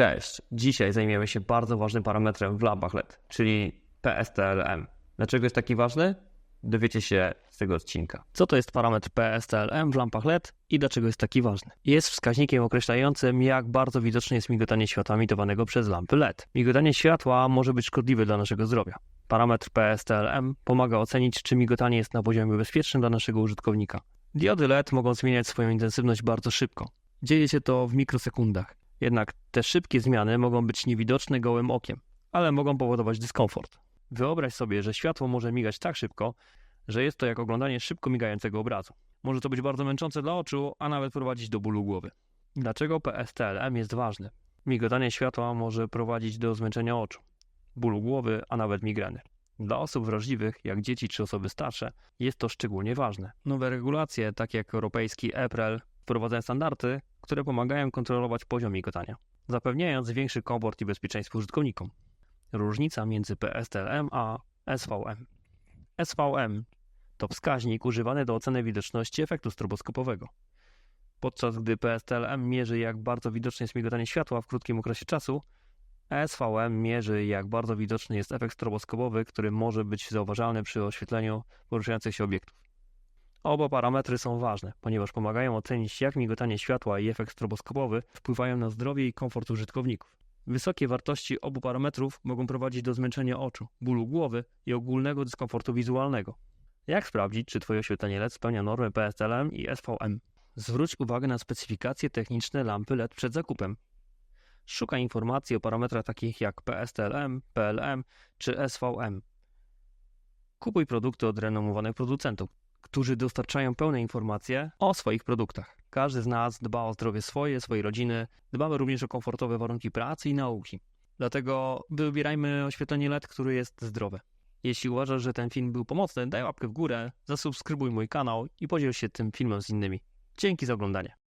Cześć, dzisiaj zajmiemy się bardzo ważnym parametrem w lampach LED, czyli PSTLM. Dlaczego jest taki ważny? Dowiecie się z tego odcinka. Co to jest parametr PSTLM w lampach LED i dlaczego jest taki ważny? Jest wskaźnikiem określającym, jak bardzo widoczne jest migotanie światła emitowanego przez lampy LED. Migotanie światła może być szkodliwe dla naszego zdrowia. Parametr PSTLM pomaga ocenić, czy migotanie jest na poziomie bezpiecznym dla naszego użytkownika. Diody LED mogą zmieniać swoją intensywność bardzo szybko. Dzieje się to w mikrosekundach. Jednak te szybkie zmiany mogą być niewidoczne gołym okiem, ale mogą powodować dyskomfort. Wyobraź sobie, że światło może migać tak szybko, że jest to jak oglądanie szybko migającego obrazu. Może to być bardzo męczące dla oczu, a nawet prowadzić do bólu głowy. Dlaczego PSTLM jest ważny? Migotanie światła może prowadzić do zmęczenia oczu, bólu głowy, a nawet migreny. Dla osób wrażliwych, jak dzieci czy osoby starsze, jest to szczególnie ważne. Nowe regulacje, takie jak europejski EPREL, wprowadzają standardy, które pomagają kontrolować poziom migotania, zapewniając większy komfort i bezpieczeństwo użytkownikom. Różnica między PSTLM a SVM. SVM to wskaźnik używany do oceny widoczności efektu stroboskopowego. Podczas gdy PSTLM mierzy, jak bardzo widoczne jest migotanie światła w krótkim okresie czasu, SVM mierzy, jak bardzo widoczny jest efekt stroboskopowy, który może być zauważalny przy oświetleniu poruszających się obiektów. Oba parametry są ważne, ponieważ pomagają ocenić, jak migotanie światła i efekt stroboskopowy wpływają na zdrowie i komfort użytkowników. Wysokie wartości obu parametrów mogą prowadzić do zmęczenia oczu, bólu głowy i ogólnego dyskomfortu wizualnego. Jak sprawdzić, czy Twoje oświetlenie LED spełnia normy PSTLM i SVM? Zwróć uwagę na specyfikacje techniczne lampy LED przed zakupem. Szukaj informacji o parametrach takich jak PSTLM, PLM czy SVM. Kupuj produkty od renomowanych producentów, którzy dostarczają pełne informacje o swoich produktach. Każdy z nas dba o zdrowie swoje, swojej rodziny, dbamy również o komfortowe warunki pracy i nauki. Dlatego wybierajmy oświetlenie LED, które jest zdrowe. Jeśli uważasz, że ten film był pomocny, daj łapkę w górę, zasubskrybuj mój kanał i podziel się tym filmem z innymi. Dzięki za oglądanie.